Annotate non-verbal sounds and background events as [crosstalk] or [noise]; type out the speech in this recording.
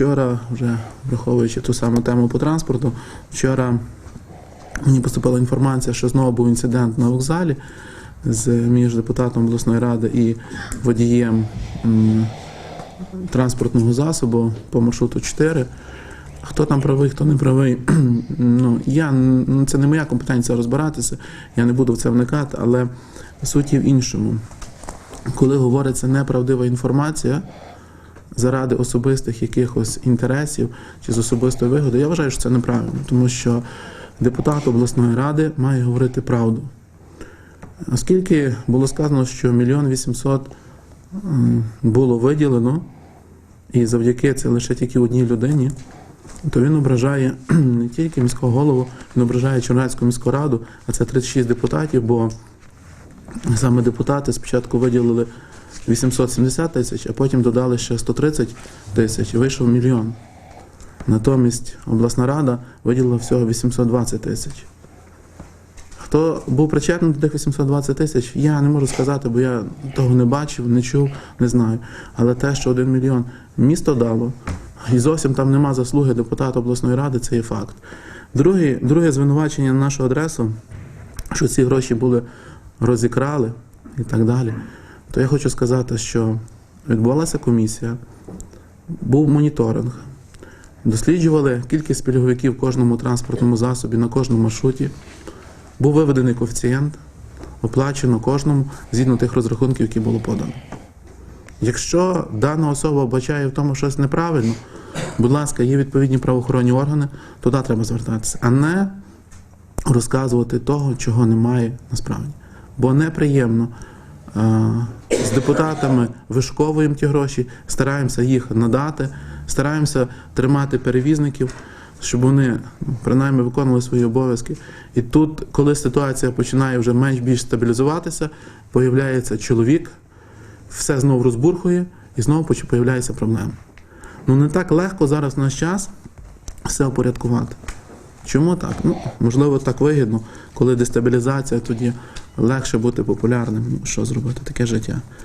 Вчора, вже враховуючи ту саму тему по транспорту, вчора мені поступила інформація, що знову був інцидент на вокзалі з між депутатом обласної ради і водієм транспортного засобу по маршруту 4. Хто там правий, хто не правий. [clears throat] ну, я, ну, це не моя компетенція розбиратися, я не буду в це вникати, але суть є в іншому. Коли говориться неправдива інформація заради особистих якихось інтересів чи з особистої вигоди, я вважаю, що це неправильно, тому що депутат обласної ради має говорити правду. Оскільки було сказано, що мільйон вісімсот було виділено, і завдяки це лише тільки одній людині, то він ображає [clears throat] не тільки міського голову, він ображає Чернецьку міську раду, а це 36 депутатів, бо саме депутати спочатку виділили 870 тисяч, а потім додали ще 130 тисяч і вийшов мільйон. Натомість обласна рада виділила всього 820 тисяч. Хто був причетний до тих 820 тисяч, я не можу сказати, бо я того не бачив, не чув, не знаю. Але те, що один мільйон місто дало, і зовсім там нема заслуги депутата обласної ради, це є факт. Друге, друге звинувачення на нашу адресу, що ці гроші були розікрали і так далі, то я хочу сказати, що відбувалася комісія, був моніторинг, досліджували кількість пільговиків в кожному транспортному засобі на кожному маршруті. Був виведений коефіцієнт, оплачено кожному згідно тих розрахунків, які було подано. Якщо дана особа вбачає в тому щось неправильно, будь ласка, є відповідні правоохоронні органи, туди треба звертатися, а не розказувати того, чого немає насправді. Бо неприємно е, з депутатами вишковуємо ті гроші, стараємося їх надати, стараємося тримати перевізників, щоб вони ну, принаймні виконували свої обов'язки. І тут, коли ситуація починає вже менш-більш стабілізуватися, появляється чоловік, все знову розбурхує і знову появляється проблема. Ну не так легко зараз наш час все впорядкувати. Чому так? Ну, можливо, так вигідно, коли дестабілізація, тоді легше бути популярним. Що зробити, таке життя.